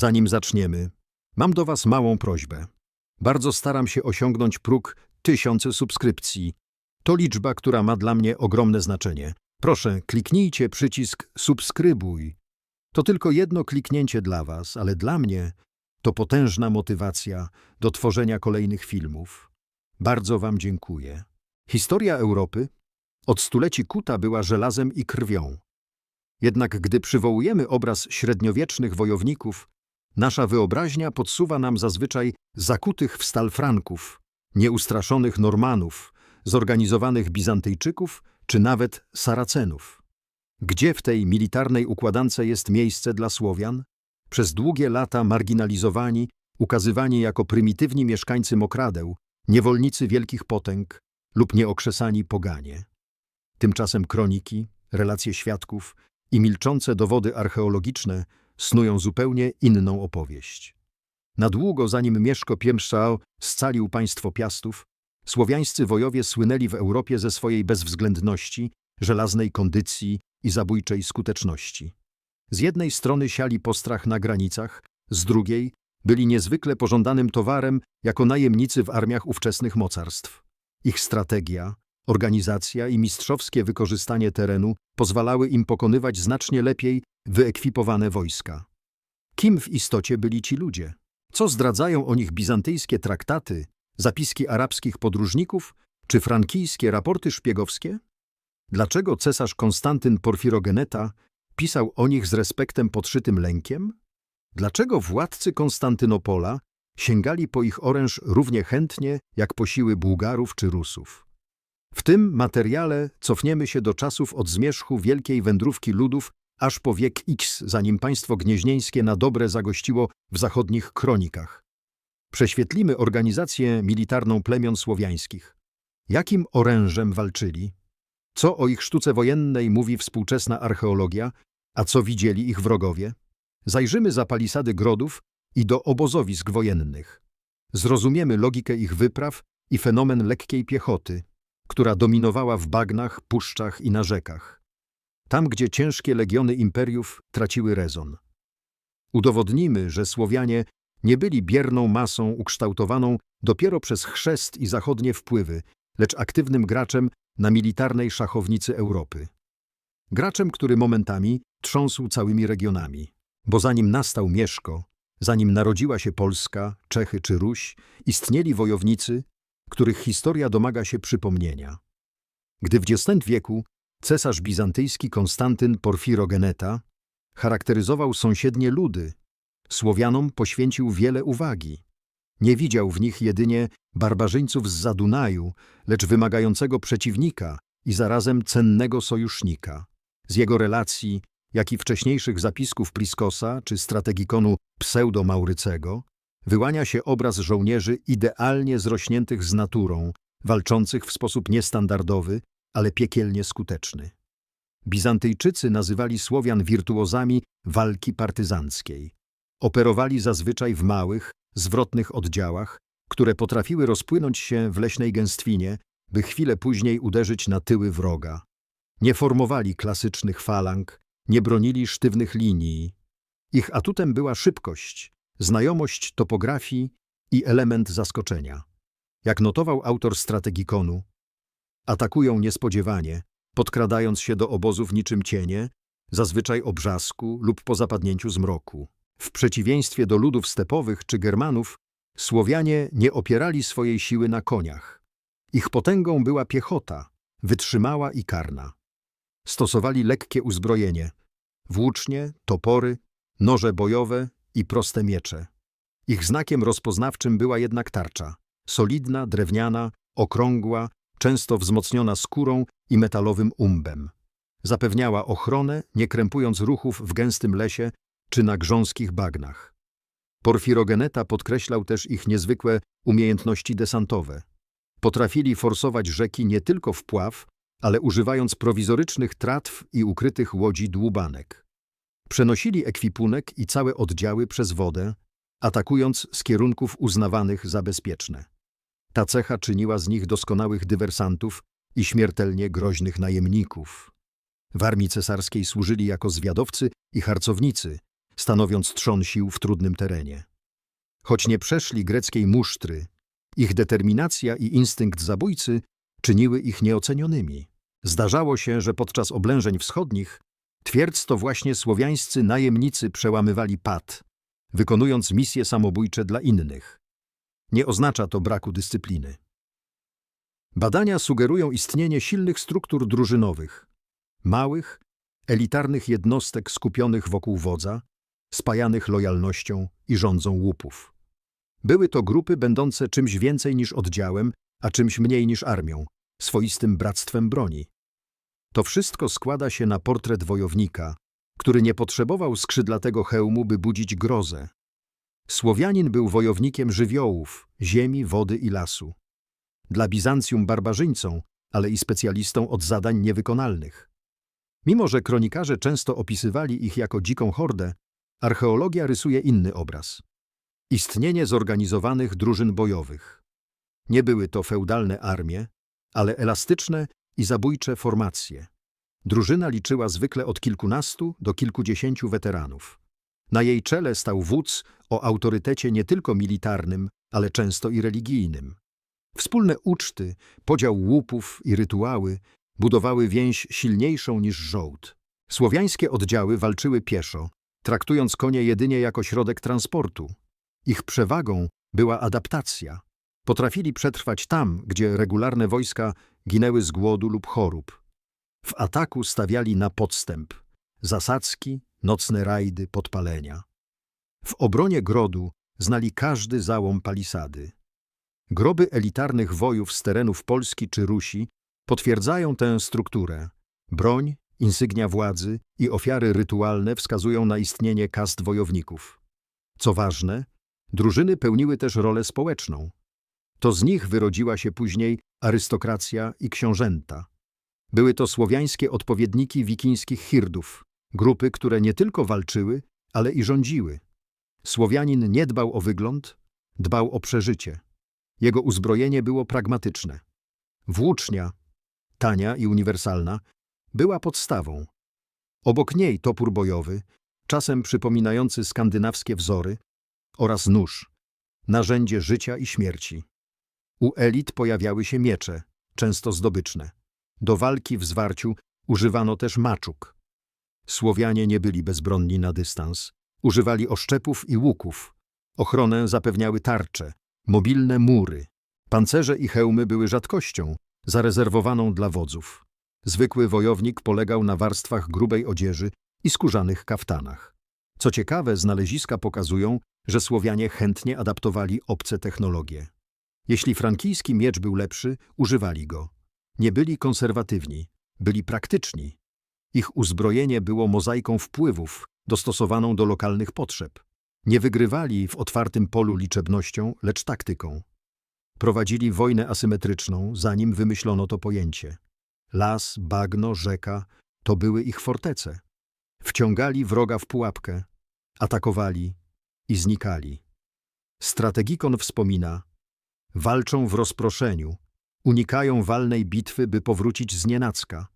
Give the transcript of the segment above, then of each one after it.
Zanim zaczniemy, mam do Was małą prośbę. Bardzo staram się osiągnąć próg tysiące subskrypcji. To liczba, która ma dla mnie ogromne znaczenie. Proszę, kliknijcie przycisk subskrybuj. To tylko jedno kliknięcie dla Was, ale dla mnie to potężna motywacja do tworzenia kolejnych filmów. Bardzo Wam dziękuję. Historia Europy od stuleci kuta była żelazem i krwią. Jednak gdy przywołujemy obraz średniowiecznych wojowników, nasza wyobraźnia podsuwa nam zazwyczaj zakutych w stal Franków, nieustraszonych Normanów, zorganizowanych Bizantyjczyków czy nawet Saracenów. Gdzie w tej militarnej układance jest miejsce dla Słowian? Przez długie lata marginalizowani, ukazywani jako prymitywni mieszkańcy mokradeł, niewolnicy wielkich potęg lub nieokrzesani poganie. Tymczasem kroniki, relacje świadków i milczące dowody archeologiczne snują zupełnie inną opowieść. Na długo zanim Mieszko Piemszczał scalił państwo Piastów, słowiańscy wojowie słynęli w Europie ze swojej bezwzględności, żelaznej kondycji i zabójczej skuteczności. Z jednej strony siali postrach na granicach, z drugiej byli niezwykle pożądanym towarem jako najemnicy w armiach ówczesnych mocarstw. Ich strategia, organizacja i mistrzowskie wykorzystanie terenu pozwalały im pokonywać znacznie lepiej wyekwipowane wojska. Kim w istocie byli ci ludzie? Co zdradzają o nich bizantyjskie traktaty, zapiski arabskich podróżników czy frankijskie raporty szpiegowskie? Dlaczego cesarz Konstantyn Porfirogeneta pisał o nich z respektem podszytym lękiem? Dlaczego władcy Konstantynopola sięgali po ich oręż równie chętnie jak po siły Bułgarów czy Rusów? W tym materiale cofniemy się do czasów od zmierzchu wielkiej wędrówki ludów aż po wiek X, zanim państwo gnieźnieńskie na dobre zagościło w zachodnich kronikach. Prześwietlimy organizację militarną plemion słowiańskich. Jakim orężem walczyli? Co o ich sztuce wojennej mówi współczesna archeologia, a co widzieli ich wrogowie? Zajrzymy za palisady grodów i do obozowisk wojennych. Zrozumiemy logikę ich wypraw i fenomen lekkiej piechoty, która dominowała w bagnach, puszczach i na rzekach. Tam, gdzie ciężkie legiony imperiów traciły rezon. Udowodnimy, że Słowianie nie byli bierną masą ukształtowaną dopiero przez chrzest i zachodnie wpływy, lecz aktywnym graczem na militarnej szachownicy Europy. Graczem, który momentami trząsł całymi regionami. Bo zanim nastał Mieszko, zanim narodziła się Polska, Czechy czy Ruś, istnieli wojownicy, których historia domaga się przypomnienia. Gdy w X wieku cesarz bizantyjski Konstantyn Porfirogeneta charakteryzował sąsiednie ludy, Słowianom poświęcił wiele uwagi. Nie widział w nich jedynie barbarzyńców z Zadunaju, lecz wymagającego przeciwnika i zarazem cennego sojusznika. Z jego relacji, jak i wcześniejszych zapisków Priskosa czy strategikonu Pseudo-Maurycego, wyłania się obraz żołnierzy idealnie zrośniętych z naturą, walczących w sposób niestandardowy, ale piekielnie skuteczny. Bizantyjczycy nazywali Słowian wirtuozami walki partyzanckiej. Operowali zazwyczaj w małych, zwrotnych oddziałach, które potrafiły rozpłynąć się w leśnej gęstwinie, by chwilę później uderzyć na tyły wroga. Nie formowali klasycznych falang, nie bronili sztywnych linii. Ich atutem była szybkość, znajomość topografii i element zaskoczenia. Jak notował autor strategikonu, atakują niespodziewanie, podkradając się do obozów niczym cienie, zazwyczaj o brzasku lub po zapadnięciu zmroku. W przeciwieństwie do ludów stepowych czy Germanów, Słowianie nie opierali swojej siły na koniach. Ich potęgą była piechota, wytrzymała i karna. Stosowali lekkie uzbrojenie, włócznie, topory, noże bojowe i proste miecze. Ich znakiem rozpoznawczym była jednak tarcza, solidna, drewniana, okrągła, często wzmocniona skórą i metalowym umbem. Zapewniała ochronę, nie krępując ruchów w gęstym lesie czy na grząskich bagnach. Porfirogeneta podkreślał też ich niezwykłe umiejętności desantowe. Potrafili forsować rzeki nie tylko wpław, ale używając prowizorycznych tratw i ukrytych łodzi dłubanek. Przenosili ekwipunek i całe oddziały przez wodę, atakując z kierunków uznawanych za bezpieczne. Ta cecha czyniła z nich doskonałych dywersantów i śmiertelnie groźnych najemników. W armii cesarskiej służyli jako zwiadowcy i harcownicy, stanowiąc trzon sił w trudnym terenie. Choć nie przeszli greckiej musztry, ich determinacja i instynkt zabójcy czyniły ich nieocenionymi. Zdarzało się, że podczas oblężeń wschodnich twierdz to właśnie słowiańscy najemnicy przełamywali pad, wykonując misje samobójcze dla innych. Nie oznacza to braku dyscypliny. Badania sugerują istnienie silnych struktur drużynowych, małych, elitarnych jednostek skupionych wokół wodza, spajanych lojalnością i rządzą łupów. Były to grupy będące czymś więcej niż oddziałem, a czymś mniej niż armią, swoistym bractwem broni. To wszystko składa się na portret wojownika, który nie potrzebował skrzydlatego hełmu, by budzić grozę. Słowianin był wojownikiem żywiołów, ziemi, wody i lasu. Dla Bizancjum barbarzyńcą, ale i specjalistą od zadań niewykonalnych. Mimo, że kronikarze często opisywali ich jako dziką hordę, archeologia rysuje inny obraz. Istnienie zorganizowanych drużyn bojowych. Nie były to feudalne armie, ale elastyczne i zabójcze formacje. Drużyna liczyła zwykle od kilkunastu do kilkudziesięciu weteranów. Na jej czele stał wódz o autorytecie nie tylko militarnym, ale często i religijnym. Wspólne uczty, podział łupów i rytuały budowały więź silniejszą niż żołd. Słowiańskie oddziały walczyły pieszo, traktując konie jedynie jako środek transportu. Ich przewagą była adaptacja. Potrafili przetrwać tam, gdzie regularne wojska ginęły z głodu lub chorób. W ataku stawiali na podstęp, zasadzki, nocne rajdy, podpalenia. W obronie grodu znali każdy załom palisady. Groby elitarnych wojów z terenów Polski czy Rusi potwierdzają tę strukturę. Broń, insygnia władzy i ofiary rytualne wskazują na istnienie kast wojowników. Co ważne, drużyny pełniły też rolę społeczną. To z nich wyrodziła się później arystokracja i książęta. Były to słowiańskie odpowiedniki wikińskich hirdów, grupy, które nie tylko walczyły, ale i rządziły. Słowianin nie dbał o wygląd, dbał o przeżycie. Jego uzbrojenie było pragmatyczne. Włócznia, tania i uniwersalna, była podstawą. Obok niej topór bojowy, czasem przypominający skandynawskie wzory, oraz nóż, narzędzie życia i śmierci. U elit pojawiały się miecze, często zdobyczne. Do walki w zwarciu używano też maczuk. Słowianie nie byli bezbronni na dystans. Używali oszczepów i łuków. Ochronę zapewniały tarcze, mobilne mury. Pancerze i hełmy były rzadkością, zarezerwowaną dla wodzów. Zwykły wojownik polegał na warstwach grubej odzieży i skórzanych kaftanach. Co ciekawe, znaleziska pokazują, że Słowianie chętnie adaptowali obce technologie. Jeśli frankijski miecz był lepszy, używali go. Nie byli konserwatywni, byli praktyczni. Ich uzbrojenie było mozaiką wpływów, dostosowaną do lokalnych potrzeb. Nie wygrywali w otwartym polu liczebnością, lecz taktyką. Prowadzili wojnę asymetryczną, zanim wymyślono to pojęcie. Las, bagno, rzeka to były ich fortece. Wciągali wroga w pułapkę, atakowali i znikali. Strategikon wspomina, walczą w rozproszeniu, unikają walnej bitwy, by powrócić z nienacka.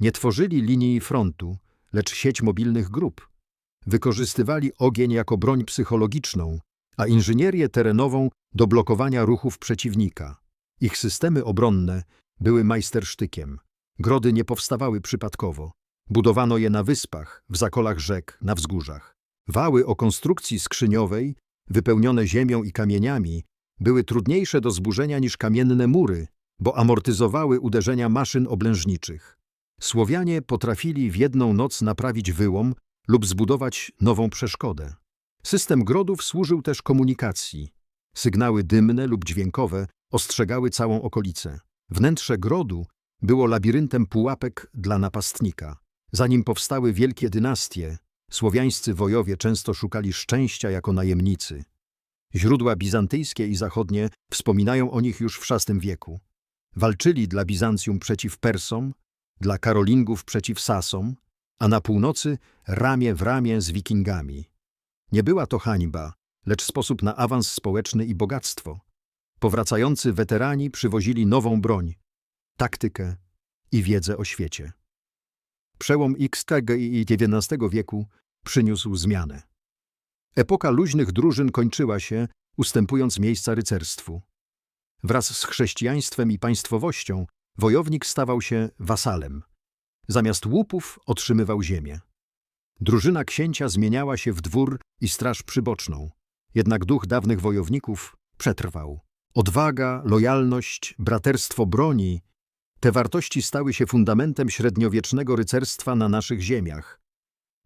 Nie tworzyli linii frontu, lecz sieć mobilnych grup. Wykorzystywali ogień jako broń psychologiczną, a inżynierię terenową do blokowania ruchów przeciwnika. Ich systemy obronne były majstersztykiem. Grody nie powstawały przypadkowo. Budowano je na wyspach, w zakolach rzek, na wzgórzach. Wały o konstrukcji skrzyniowej, wypełnione ziemią i kamieniami, były trudniejsze do zburzenia niż kamienne mury, bo amortyzowały uderzenia maszyn oblężniczych. Słowianie potrafili w jedną noc naprawić wyłom lub zbudować nową przeszkodę. System grodów służył też komunikacji. Sygnały dymne lub dźwiękowe ostrzegały całą okolicę. Wnętrze grodu było labiryntem pułapek dla napastnika. Zanim powstały wielkie dynastie, słowiańscy wojowie często szukali szczęścia jako najemnicy. Źródła bizantyjskie i zachodnie wspominają o nich już w VI wieku. Walczyli dla Bizancjum przeciw Persom, dla Karolingów przeciw Sasom, a na północy ramię w ramię z Wikingami. Nie była to hańba, lecz sposób na awans społeczny i bogactwo. Powracający weterani przywozili nową broń, taktykę i wiedzę o świecie. Przełom XTG i XIX wieku przyniósł zmianę. Epoka luźnych drużyn kończyła się, ustępując miejsca rycerstwu. Wraz z chrześcijaństwem i państwowością wojownik stawał się wasalem. Zamiast łupów otrzymywał ziemię. Drużyna księcia zmieniała się w dwór i straż przyboczną. Jednak duch dawnych wojowników przetrwał. Odwaga, lojalność, braterstwo broni te wartości stały się fundamentem średniowiecznego rycerstwa na naszych ziemiach.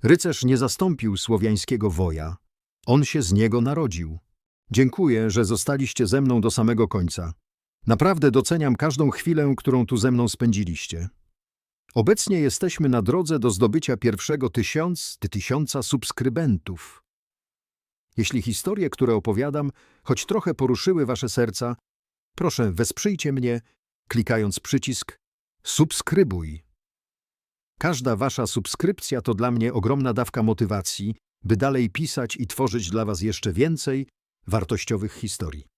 Rycerz nie zastąpił słowiańskiego woja. On się z niego narodził. Dziękuję, że zostaliście ze mną do samego końca. Naprawdę doceniam każdą chwilę, którą tu ze mną spędziliście. Obecnie jesteśmy na drodze do zdobycia pierwszego tysiąc, ty tysiąca subskrybentów. Jeśli historie, które opowiadam, choć trochę poruszyły wasze serca, proszę wesprzyjcie mnie, klikając przycisk subskrybuj. Każda wasza subskrypcja to dla mnie ogromna dawka motywacji, by dalej pisać i tworzyć dla was jeszcze więcej wartościowych historii.